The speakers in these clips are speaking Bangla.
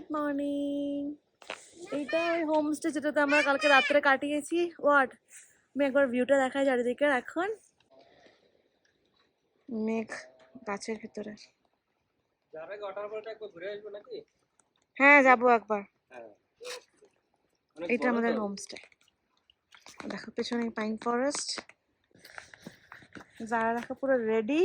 গুড মর্নিং এইটা ওই হোমস্টে যেটাতে আমরা কালকে রাত্রে কাটিয়েছি। ওয়াট আমি একবার ভিউটা দেখাই চারিদিকের এখন। মেঘ গাছের ভিতরে। হ্যাঁ যাব একবার। হ্যাঁ। এটা আমাদের হোমস্টে দেখো পেছনে পাইন ফরেস্ট যারা দেখো পুরো রেডি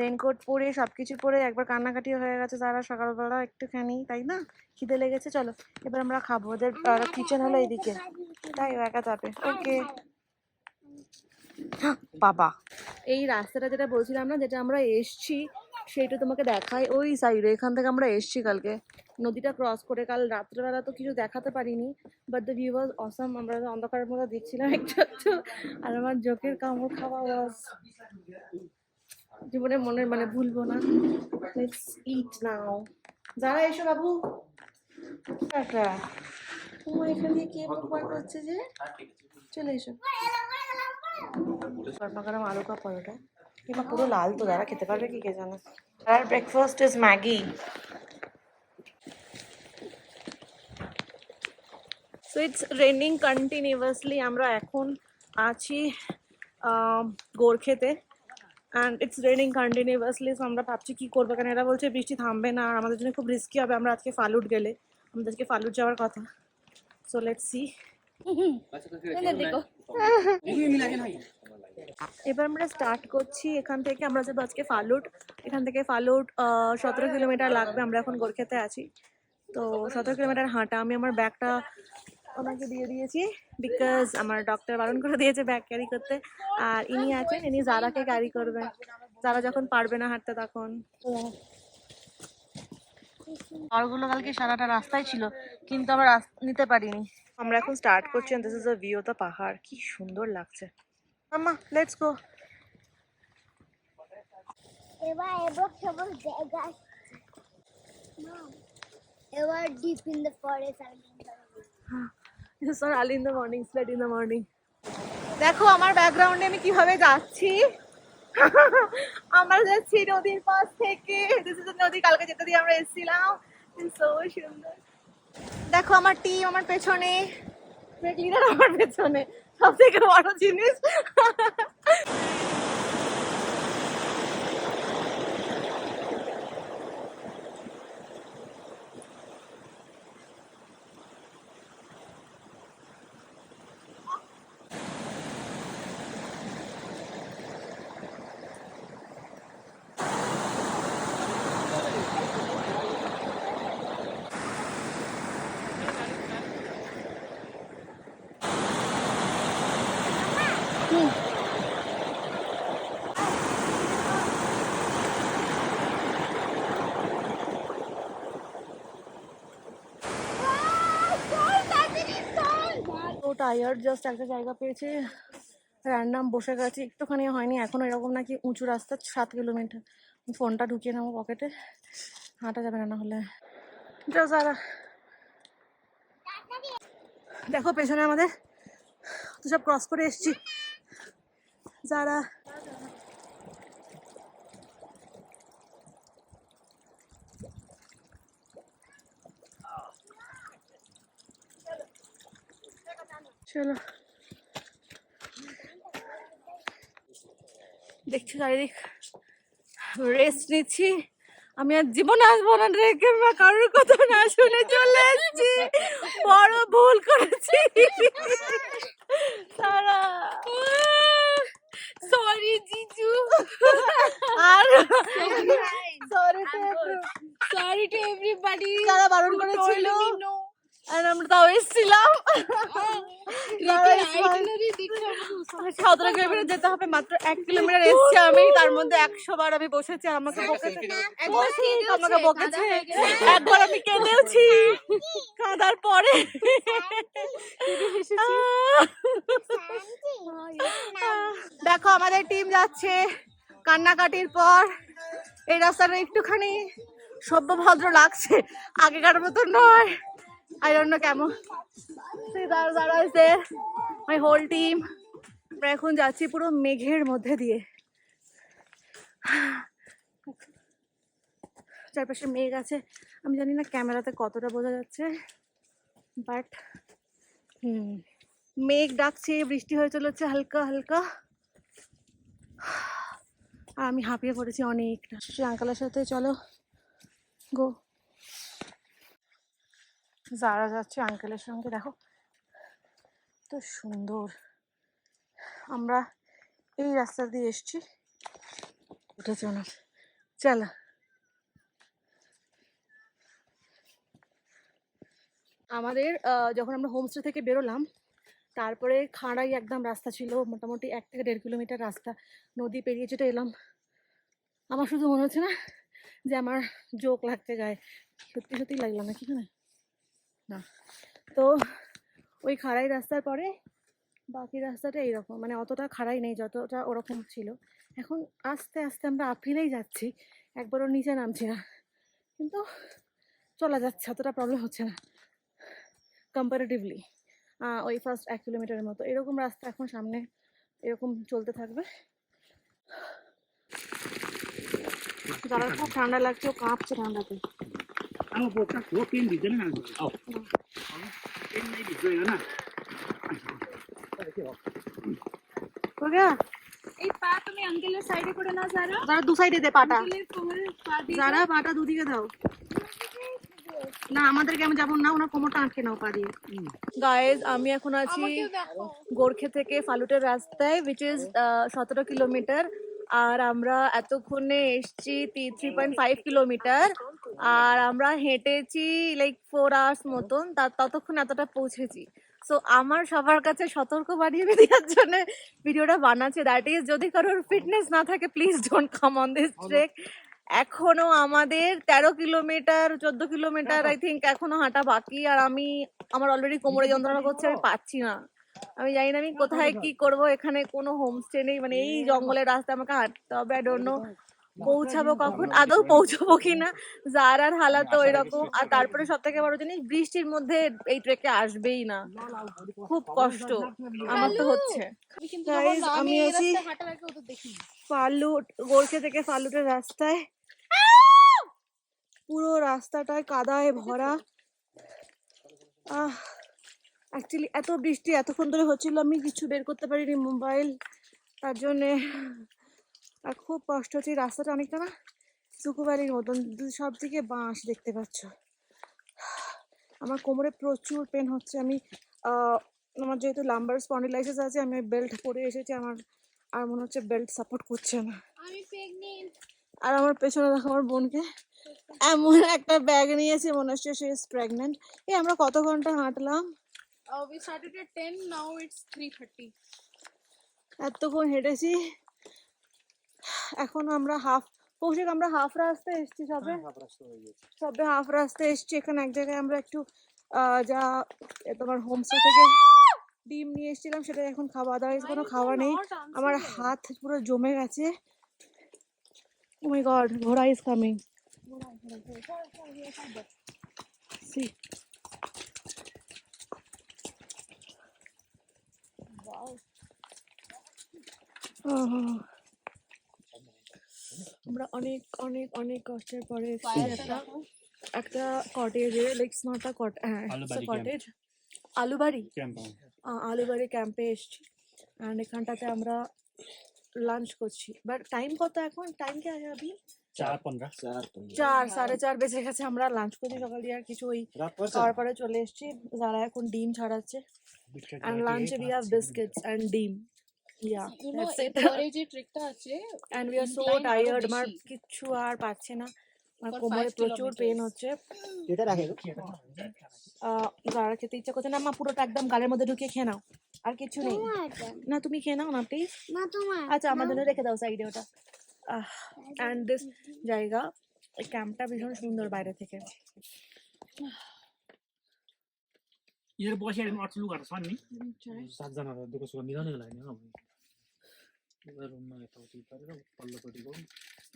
রেনকোট পরে সবকিছু পরে একবার কান্নাকাটি হয়ে গেছে যারা সকালবেলা একটুখানি তাই না? খিদে লেগেছে, চলো। এবার আমরা খাব। ওদের কিচেন হলো এইদিকে। তাই একা যাবে। ওকে। বাবা। এই রাস্তাটা যেটা বলছিলাম না, যেটা আমরা এসছি সেইটা তোমাকে দেখাই। ওই সাইডে এখান থেকে আমরা এসছি কালকে। নদীটা ক্রস করে কাল রাত্রেবেলা তো কিছু দেখাতে পারিনি but the view was awesome আমরা অন্ধকারের মধ্যে দেখছিলাম একটু একটু আর আমার জোকের কামড় খাওয়া ওয়াজ জীবনে মনে মানে ভুলবো না। ইট নাও যারা এসো বাবু। পুরো লাল তো দাঁড়া খেতে পারবে কি কে জানে? Breakfast is Maggi so it's raining আমরা এখন আছি গোরখেতে। অ্যান্ড ইটস আমরা ভাবছি কী করব কারণ এরা বলছে বৃষ্টি থামবে না। আর আমাদের জন্য খুব রিস্কি হবে। আমরা আজকে ফালুট গেলে। আমাদের আজকে ফালুট যাওয়ার কথা। সো লেটস সি এবার আমরা স্টার্ট করছি। এখান থেকে আমরা যাব আজকে ফালুট এখান থেকে ফালুট সতেরো কিলোমিটার লাগবে। আমরা এখন গোরখেতে আছি। তো সতেরো কিলোমিটার হাঁটা। আমি আমার ব্যাগটা ওনাকে দিয়ে দিয়েছি বিকজ আমার ডক্টর বারণ করে দিয়েছে ব্যাগ ক্যারি করতে। আর ইনি আছেন ইনি জারাকে ক্যারি করবেন। যারা যখন পারবে না হাঁটতে তখন। পাহাড়গুলো কালকে সারাটা রাস্তায় ছিল কিন্তু আমরা রাস- নিতে পারিনি। আমরা এখন স্টার্ট করছি this is a view the পাহাড়। কি সুন্দর লাগছে। মাম্মা লেটস গো এবার এবার সবার জায়গা? এবার deep in the forest early in the morning, it's late in the morning. দেখো আমার ব্যাকগ্রাউন্ডে আমি কীভাবে যাচ্ছি। আমরা যাচ্ছি নদীর পাশ থেকে। নদী, কালকে যেটা দিয়ে আমরা এসেছিলাম। সুন্দর। দেখো আমার টিম আমার পেছনে। আমার পেছনে। সব থেকে বড় জিনিস ও টায়ার্ড জাস্ট একটা জায়গা পেয়েছে। র্যান্ডাম বসে গেছে, একটুখানি হয়নি, এখন এরকম নাকি উঁচু রাস্তা, সাত কিলোমিটার। ফোনটা ঢুকিয়ে নেব পকেটে, হাঁটা যাবে না হলে দেখো পেছনে আমাদের, তো সব ক্রস করে এসছি। যারা চলো। দেখছি চারিদিক? রেস্ট নিচ্ছি। আমি আর জীবন আসব না রেখে বা কারোর কথা না শুনে চলে এসেছি। বড় ভুল করেছি। সারা সরি জিজু। আর সরি সরি টু এভরিবডি যারা বারণ করেছিল। আর আমরা তাও এসেছিলাম। সতেরো কিলোমিটার যেতে হবে মাত্র এক কিলোমিটার এসছি আমি তার মধ্যে একশো বার আমি বসেছি আর আমাকে বকেছে। বসি, আমাকে বকেছে। একবার আমি কেঁদেওছি। কাঁদার পরে। দেখো আমাদের টিম যাচ্ছে। কান্নাকাটির পর এই রাস্তাটা একটুখানি সভ্য ভদ্র লাগছে। আগেকার মতো নয়। আই ডোন্ট নো কেমন? যারা যারা আছে মাই হোল টিম আমরা এখন যাচ্ছি পুরো মেঘের মধ্যে দিয়ে। চারপাশে মেঘ আছে। আমি জানি না ক্যামেরাতে কতটা বোঝা যাচ্ছে বাট হুম, মেঘ ডাকছে, বৃষ্টি হয়ে চলেছে হালকা হালকা। আর আমি হাঁপিয়ে পড়েছি অনেকটা। আঙ্কালের সাথে চলো। গো যারা যাচ্ছে আঙ্কেলের সঙ্গে, দেখো। তো সুন্দর। আমরা এই রাস্তা দিয়ে এসছি। উঠেছে ওনার চলো। আমাদের যখন আমরা হোমস্টে থেকে বেরোলাম, তারপরে খাঁড়াই একদম রাস্তা ছিল, মোটামুটি এক থেকে দেড় কিলোমিটার রাস্তা। নদী পেরিয়ে যেটা এলাম। আমার শুধু মনে হচ্ছে না যে আমার জোক লাগছে গায়ে। সত্যি সত্যি লাগলাম না, কি না না। তো ওই খাড়াই রাস্তার পরে বাকি রাস্তাটা এইরকম মানে অতটা খাড়াই নেই, যতটা ওরকম ছিল। এখন আস্তে আস্তে আমরা আপিলেই যাচ্ছি, একবারও নিচে নামছি না। কিন্তু চলা যাচ্ছে, অতটা প্রবলেম হচ্ছে না। কম্পারেটিভলি ওই ফার্স্ট এক কিলোমিটারের মতো। এরকম রাস্তা এখন সামনে এরকম চলতে থাকবে। যারা খুব ঠান্ডা লাগছে, ও কাঁপছে ঠান্ডাতে। 然后我看左边你的那个哦，边那里对了呢。বগা এই তুমি যারা যারা দু দুদিকে দাও না আমাদের কেমন যাব না ওনার কোমরটা আটকে নাও পা দিয়ে। আমি এখন আছি গোর্খে থেকে ফালুটের রাস্তায় উইচ ইজ সতেরো কিলোমিটার। আর আমরা এতক্ষণে এসছি থ্রি পয়েন্ট ফাইভ কিলোমিটার আর আমরা হেঁটেছি লাইক ফোর আওয়ার্স মতন তার ততক্ষণ এতটা পৌঁছেছি। সো আমার সবার কাছে সতর্ক বাড়িয়ে দেওয়ার জন্য ভিডিওটা বানাচ্ছে। দ্যাট ইজ যদি কারোর ফিটনেস না থাকে please don't come on this trek এখনও আমাদের তেরো কিলোমিটার চোদ্দ কিলোমিটার আই থিঙ্ক এখনও হাঁটা বাকি। আর আমি আমার অলরেডি কোমরে যন্ত্রণা করছে আমি পাচ্ছি না। আমি জানি না আমি কোথায় কি করব এখানে কোনো হোমস্টে নেই মানে এই জঙ্গলের রাস্তা আমাকে হাঁটতে হবে আই ডোন্ট নো পৌঁছাবো কখন আদৌ পৌঁছাবো কিনা যারার হালাত তো এরকম আর তারপরে সব থেকে বড় জিনিস বৃষ্টির মধ্যে এই ট্রেকে আসবেই না। খুব কষ্ট আমার তো হচ্ছে। আমি আছি- ফালুট গোরখে থেকে ফালুটের রাস্তায়। পুরো রাস্তাটায় কাদায় ভরা। আহ! অ্যাকচুয়ালি এত বৃষ্টি এতক্ষণ ধরে হচ্ছিল আমি কিছু বের করতে পারিনি মোবাইল। তার জন্যে আর খুব কষ্ট হচ্ছে। রাস্তাটা অনেকটা না সুকুবালির মতন। সব দিকে বাঁশ দেখতে পাচ্ছ। আমার কোমরে প্রচুর পেন হচ্ছে। আমি আমার যেহেতু লাম্বার স্পন্ডিলাইসিস আছে আমি বেল্ট পরে এসেছি। আমার আর মনে হচ্ছে বেল্ট সাপোর্ট করছে না। আর আমার পেছনে দেখো আমার বোনকে। এমন একটা ব্যাগ নিয়েছে মনে হচ্ছে সে প্রেগনেন্ট এই আমরা কত ঘণ্টা হাঁটলাম? We started at 10 now it's 3:30 এতক্ষণ হেঁটেছি এখন আমরা হাফ কৌশিক আমরা হাফ রাস্তায় এসছি সবে সবে হাফ রাস্তায় এসছি এখানে এক জায়গায় আমরা একটু আহ, যা তোমার হোমস্টে থেকে ডিম নিয়ে এসেছিলাম সেটা এখন খাওয়া আদারওয়াইজ কোনো খাওয়া নেই আমার হাত পুরো জমে গেছে ও মাই গড ঘোড়া ইজ কামিং সি আমরা অনেক অনেক অনেক কষ্টের পরে একটা একটা কটেজে লাইক নট আ কট হ্যাঁ কটেজ আলুবাড়ি? আলুবাড়ি ক্যাম্পে এসছি। অ্যান্ড এখানটাতে আমরা লাঞ্চ করছি। বাট টাইম কত এখন? টাইম কে আছে আবি? চার চার সাড়ে চার বেজে গেছে আমরা লাঞ্চ করছি। সকাল দিয়ে আর কিছু ওই খাওয়ার পরে চলে এসেছি। যারা এখন ডিম ছাড়াচ্ছে। অ্যান্ড লাঞ্চে উই হ্যাভ বিস্কিটস অ্যান্ড ডিম। Yeah you know that's it এরপরে যে ট্রিকটা আছে and we are so incline আরো টায়ার্ড আমার বেশি। কিচ্ছু আর পাচ্ছে না আমার For কোমরে five প্রচুর পেন kilometers. হচ্ছে আহ, যারা খেতে ইচ্ছা করছে না মা পুরোটা একদম গালের মধ্যে ঢুকিয়ে খেয়ে নাও আর কিছু নেই না তুমি খেয়ে নাও না প্লিজ না তোমার আচ্ছা আমার জন্য রেখে দাও সাইডে ওটা অ্যান্ড দিস জায়গা এই ক্যাম্পটা ভীষণ সুন্দর বাইরে থেকে यिनीहरू बसेर अरू लुगाहरू छन् नि सातजना दुःख सुख मिलाउनै लागि नि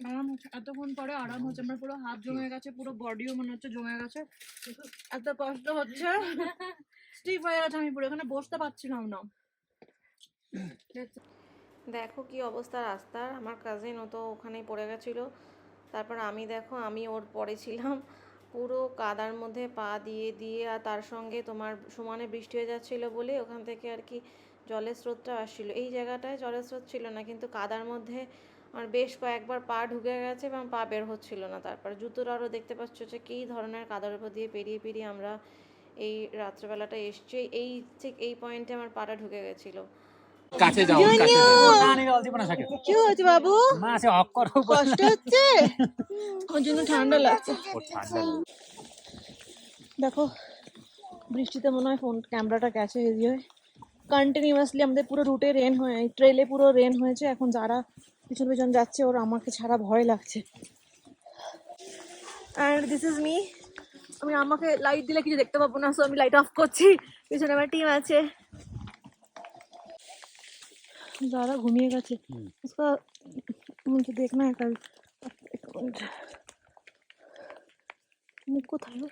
আরাম হচ্ছে এতক্ষণ পরে আরাম হচ্ছে আমার পুরো হাত জমে গেছে পুরো বডিও মনে হচ্ছে জমে গেছে। এত কষ্ট হচ্ছে। স্টিফ হয়ে গেছে আমি পুরো এখানে বসতে পারছিলাম না। দেখো কি অবস্থা রাস্তার আমার কাজিন ও তো ওখানেই পড়ে গেছিল। তারপর আমি দেখো আমি ওর পরে ছিলাম। পুরো কাদার মধ্যে পা দিয়ে দিয়ে আর তার সঙ্গে তোমার সমানে বৃষ্টি হয়ে যাচ্ছিল বলে ওখান থেকে আর কি জলের স্রোতটা আসছিল এই জায়গাটায় জলের স্রোত ছিল না কিন্তু কাদার মধ্যে আমার বেশ কয়েকবার পা ঢুকে গেছে এবং পা বের হচ্ছিল না তারপর জুতোর আরও দেখতে পাচ্ছ যে কী ধরনের কাদার উপর দিয়ে পেরিয়ে পেরিয়ে আমরা এই রাত্রেবেলাটা এসছি এই ঠিক এই পয়েন্টে আমার পাটা ঢুকে গেছিল কাছে যাও কাছে না নিলে অল্প না থাকে কি হয়েছে বাবু না সে অফ কষ্ট হচ্ছে ওর জন্য ঠান্ডা লাগছে দেখো বৃষ্টিতে মনে হয় ফোন ক্যামেরাটা গেছে হেভি হয়ে কন্টিনিউয়াসলি আমাদের পুরো রুটে রেন হয়ে ট্রেলে পুরো রেন হয়েছে এখন যারা পিছন পিছন যাচ্ছে ওর আমাকে ছাড়া ভয় লাগছে অ্যান্ড দিস ইজ মি আমি আমাকে লাইট দিলে কিছু দেখতে পাবো না সো আমি লাইট অফ করছি পিছনে আমার টিম আছে যারা ঘুমিয়ে গেছে उसका मुझे देखना है कल एक मिनट মুখ কোথায় ওর?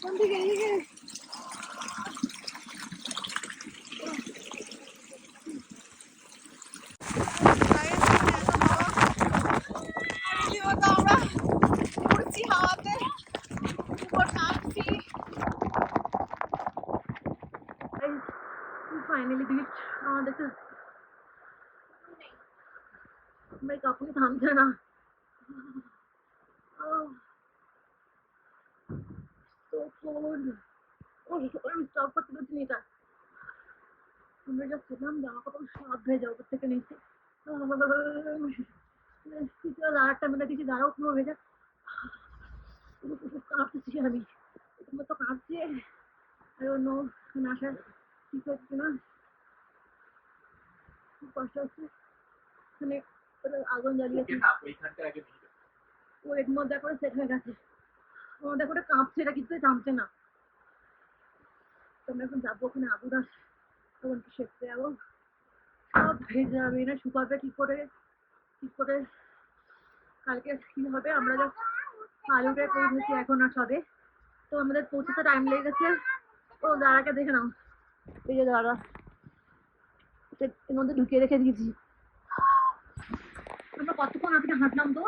কোন দিকে এদিকে রীতিমতো আমরা উড়ছি হাওয়াতে উপর নামছি ফাইনালি বিচ আমাদের তো আমার কাকুনি থামছে না তো কোল্ড ও আমি স্টপ করতে পারছি না এটা আমরা যা ছিলাম জামা কাপড় সব ভেজা উপর থেকে নিচে কিছু মিনিট দিচ্ছি দাঁড়াও পুরো ভেজা। কাঁপছি আমি। তোমার তো কাঁপছে আর অন্য আসার ঠিক হচ্ছে না? খুব কষ্ট হচ্ছে। মানে আগুন জ্বালিয়েছে এর মধ্যে করে সেট হয়ে গেছে। ওর মধ্যে করে কাঁপছে এটা কিছুই থামছে না। তোমরা এখন যাব ওখানে আগুন আস তখন কি যাব। সব ভেজে যাবে না শুকাবে কি করে কি করে কালকে কি হবে আমরা যা আলুটায় পৌঁছেছি এখন আর সবে। তো আমাদের পৌঁছতে টাইম লেগে গেছে। ও, দাঁড়াকে দেখে নাও। এই যে দাঁড়া। এর মধ্যে ঢুকিয়ে রেখে দিয়েছি। আমরা কতক্ষণ আজকে হাঁটলাম তো?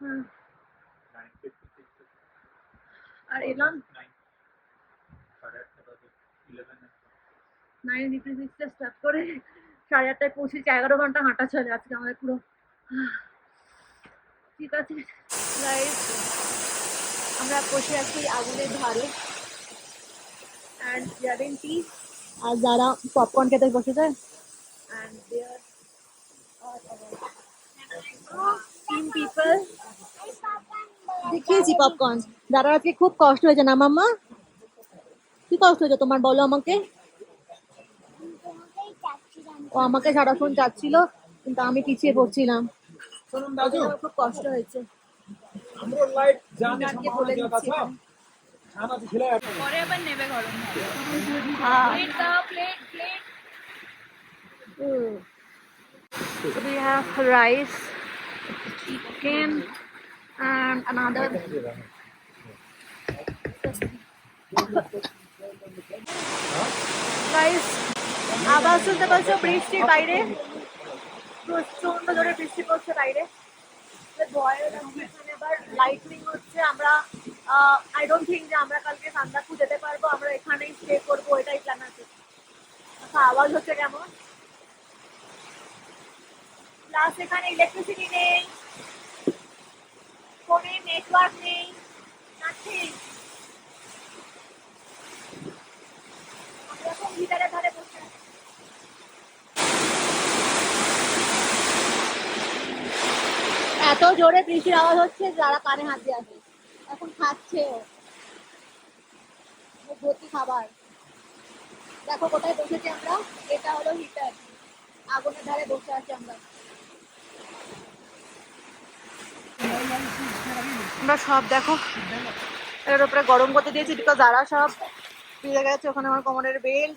হ্যাঁ। আর এলাম নাইন সিক্সটা স্টার্ট করে সাড়ে আটটায় পৌঁছেছি এগারো ঘণ্টা হাঁটা চলে আজকে আমাদের পুরো। ঠিক আছে আমরা বসে আছি আগুনের ধারে। অ্যান্ড হ্যাভিং টি আর যারা পপকর্ন খেতে বসেছে অ্যান্ড দেয়ার তিন পিপল দেখিয়েছি পপকর্ন যারা আজকে খুব কষ্ট হয়েছে না মাম্মা? কি কষ্ট হয়েছে তোমার? বলো আমাকে। ও আমাকে সারাক্ষণ যাচ্ছিল কিন্তু আমি পিছিয়ে পড়ছিলাম খুব কষ্ট হয়েছে। বলে পরে আবার নেবে গরম হ্যাঁ। প্লেট দাও plate plate. We have rice, chicken, and another. Guys, আবার শুনতে পাচ্ছ বৃষ্টির বাইরে। প্রচণ্ড জোরে বৃষ্টি পড়ছে বাইরে। লাইটনিং হচ্ছে। আমরা আই ডোন্ট থিঙ্ক যে আমরা কালকে সান্দাকু যেতে পারব। আমরা এখানেই স্টে করব, এটাই প্ল্যান আছে। আচ্ছা আওয়াজ হচ্ছে কেমন? প্লাস এখানে ইলেকট্রিসিটি নেই। ফোনে নেটওয়ার্ক নেই। নাথিং আমরা ধারে বসে আছি। এত জোরে বৃষ্টির আওয়াজ হচ্ছে যারা কানে হাত দিয়ে আছে এখন খাচ্ছে। ও। ভর্তি খাবার। দেখো কোথায় বসেছি আমরা? এটা হলো হিটার আগুনের ধারে বসে আছি আমরা। আমরা সব দেখো। এর উপরে গরম করতে দিয়েছি বিকজ যারা সব ভিজে গেছে, ওখানে আমার কোমরের বেল্ট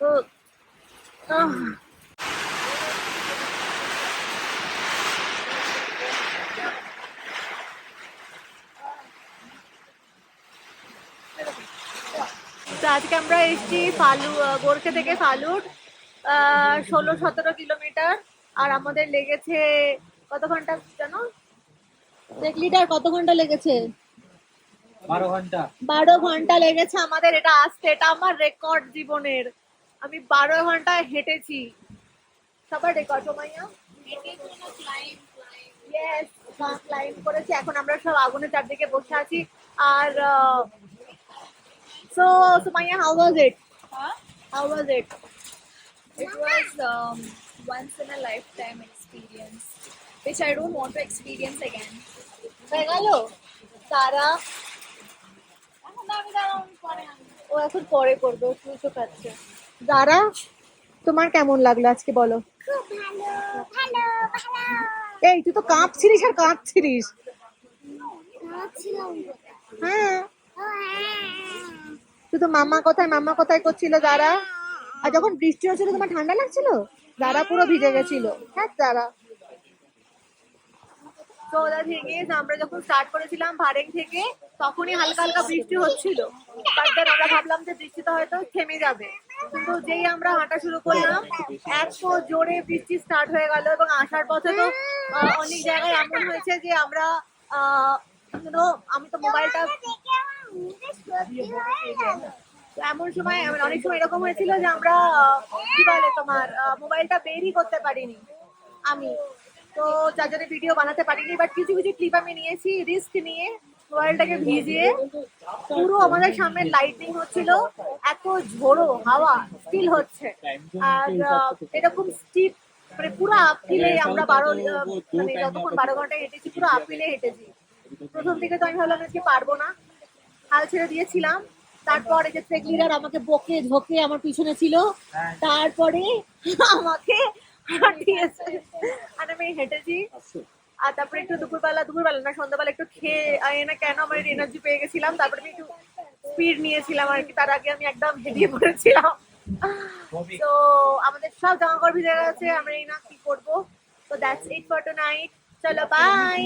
তো আজকে আমরা এসেছি ফালু গোরখে থেকে ফালুট ষোলো সতেরো কিলোমিটার। আর আমাদের লেগেছে কত ঘণ্টা জানো? এক লিটার কত ঘণ্টা লেগেছে? বারো ঘণ্টা। বারো ঘণ্টা লেগেছে আমাদের এটা আসতে এটা আমার রেকর্ড জীবনের। আমি বারো ঘণ্টা হেঁটেছি। সবার রেকর্ড ক্লাইম করেছি। এখন আমরা সব আগুনের চারদিকে বসে আছি। আর so Sumaiya how was it Huh? How was it It was um, once in a lifetime experience, which I don't want to experience again. গেল তারা এখন আমি দাঁড়াও পরে ও এখন পরে করবে ও শুয়ে খাচ্ছে যারা তোমার কেমন লাগল আজকে বলো এই তুই তো কাঁপছিলিস আর কাঁপছিলিস হ্যাঁ তো মামা কোথায় মামা কোথায় করছিল যারা। আর যখন বৃষ্টি হচ্ছিল তোমার ঠান্ডা লাগছিল? যারা পুরো ভিজে গেছিল। হ্যাঁ যারা। ওরা থেকে আমরা যখন স্টার্ট করেছিলাম ভারেং থেকে তখনই হালকা হালকা বৃষ্টি হচ্ছিল। আমরা ভাবলাম যে বৃষ্টিটা হয়তো থেমে যাবে। কিন্তু যেই আমরা হাঁটা শুরু করলাম এত জোরে বৃষ্টি স্টার্ট হয়ে গেল এবং আসার পথে তো অনেক জায়গায় এমন হয়েছে যে আমরা আহ, আমি তো মোবাইলটা এমন সময় অনেক সময় এরকম হয়েছিল যে আমরা কি বলে তোমার মোবাইলটা বেরই করতে পারিনি আমি। তো যার জন্য ভিডিও বানাতে পারিনি বাট কিছু কিছু ক্লিপ আমি নিয়েছি রিস্ক নিয়ে মোবাইলটাকে ভিজিয়ে। পুরো আমাদের সামনে লাইটিং হচ্ছিল, এত ঝোড়ো হাওয়া স্টিল হচ্ছে। আর এরকম স্টিপ মানে পুরো আপিলে আমরা বারো মানে যতক্ষণ বারো ঘণ্টা হেঁটেছি, পুরো আপিলে হেঁটেছি। প্রথম দিকে তো আমি ভাবলাম আজকে পারব না হাল ছেড়ে দিয়েছিলাম। তারপরে যে ট্রেক লিডার আমাকে বকে ঝোকে আমার পিছনে ছিল। তারপরে আমাকে হাঁটিয়েছে আর আমি হেঁটেছি। আর তারপরে একটু দুপুরবেলা দুপুরবেলা না সন্ধ্যাবেলা একটু খেয়ে না কেন আমার এনার্জি পেয়ে গেছিলাম। তারপরে আমি একটু স্পিড নিয়েছিলাম আর কি। তার আগে আমি একদম হেঁটিয়ে পড়েছিলাম। তো আমাদের সব জামা কাপড় ভিজে গেছে। আমরা এই না কি করব? তো that's it for tonight চলো বাই